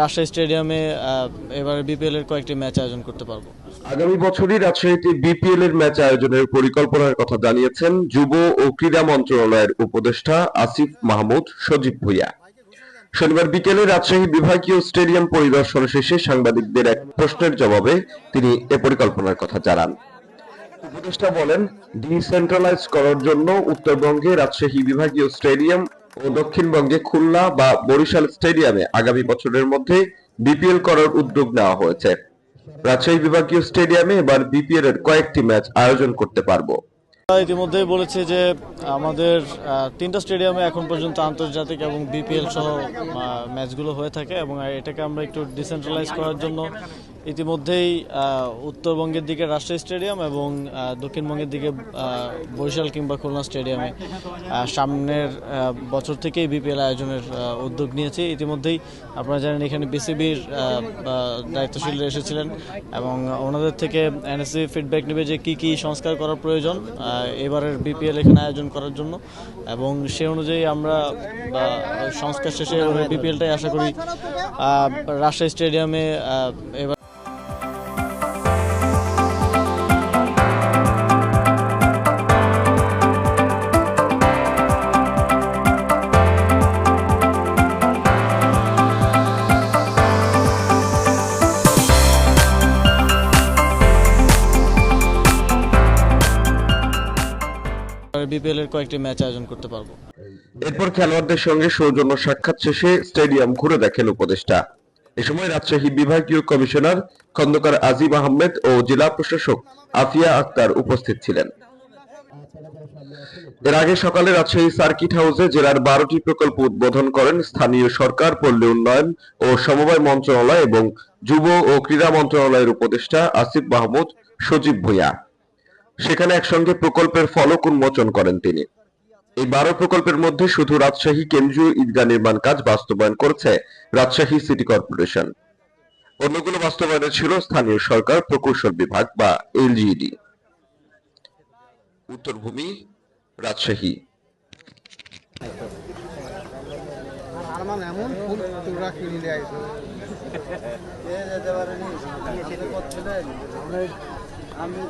রাজশাহী স্টেডিয়ামে এবারে বিপিএল এর কয়েকটি ম্যাচ আয়োজন করতে পারব। আগামী বছরই রাজশাহীতে বিপিএল এর ম্যাচ আয়োজনের পরিকল্পনার কথা জানিয়েছেন যুব ও ক্রীড়া মন্ত্রণালয়ের উপদেষ্টা আসিফ মাহমুদ সজীব ভুইয়া। শনিবার বিকেলে রাজশাহী বিভাগীয় স্টেডিয়াম পরিদর্শন শেষে সাংবাদিকদের এক প্রশ্নের জবাবে তিনি এ পরিকল্পনার কথা জানান। উপদেষ্টা বলেন, ডিসেন্ট্রালাইজ করার জন্য উত্তরবঙ্গে রাজশাহী বিভাগীয় স্টেডিয়াম ও দক্ষিণবঙ্গে খুলনা বা বরিশাল স্টেডিয়ামে আগামী বছরের মধ্যে বিপিএল করার উদ্যোগ নেওয়া হয়েছে। রাজশাহী বিভাগীয় স্টেডিয়ামে এবার বিপিএল এর কয়েকটি ম্যাচ আয়োজন করতে পারব। ইতিমধ্যেই বলেছে যে আমাদের তিনটা স্টেডিয়ামে এখন পর্যন্ত আন্তর্জাতিক এবং বিপিএল সহ ম্যাচগুলো হয়ে থাকে এবং এটাকে আমরা একটু ডিসেন্ট্রালাইজ করার জন্য ইতিমধ্যেই উত্তরবঙ্গের দিকে রাজশাহী স্টেডিয়াম এবং দক্ষিণবঙ্গের দিকে বরিশাল কিংবা খুলনা স্টেডিয়ামে সামনের বছর থেকেই বিপিএল আয়োজনের উদ্যোগ নিয়েছে। ইতিমধ্যেই আপনারা জানেন, এখানে বিসিবির দায়িত্বশীলরা এসেছিলেন এবং ওনাদের থেকে এনএসসি ফিডব্যাক নেবে যে কি কি সংস্কার করার প্রয়োজন এবারের বিপিএল এখানে আয়োজন করার জন্য। এবং সে অনুযায়ী আমরা সংস্কার শেষে বিপিএলটাই আশা করি রাজশাহী স্টেডিয়ামে এবার বিপিএল এর কয়েকটি ম্যাচ আয়োজন করতে পারব। এরপর খেলোয়াড়দের সঙ্গে সৌজন্য সাক্ষাৎ শেষে স্টেডিয়াম ঘুরে দেখেন উপদেষ্টা। এ সময় রাজশাহী বিভাগীয় কমিশনার খন্দকার আজিম আহমেদ ও জেলা প্রশাসক আফিয়া আক্তার উপস্থিত ছিলেন। এর আগে সকালে রাজশাহী সার্কিট হাউসে জেলার বারোটি প্রকল্প উদ্বোধন করেন স্থানীয় সরকার, পল্লী উন্নয়ন ও সমবায় মন্ত্রণালয় এবং যুব ও ক্রীড়া মন্ত্রণালয়ের উপদেষ্টা আসিফ মাহমুদ, সজীব ভুইয়া। সেখানে একসঙ্গে প্রকল্পের ফলক উন্মোচন করেন তিনি। এই বারো প্রকল্পের মধ্যে শুধু রাজশাহী কেন্দ্রীয় ঈদগাহ নির্মাণ কাজ বাস্তবায়ন করেছে রাজশাহী সিটি কর্পোরেশন। অন্যগুলো বাস্তবায়নে ছিল স্থানীয় সরকার প্রকৌশল বিভাগ বা এলজিইডি। উত্তরভূমি রাজশাহী। এমন ফুল তোরা কিনলে আইছো। আমি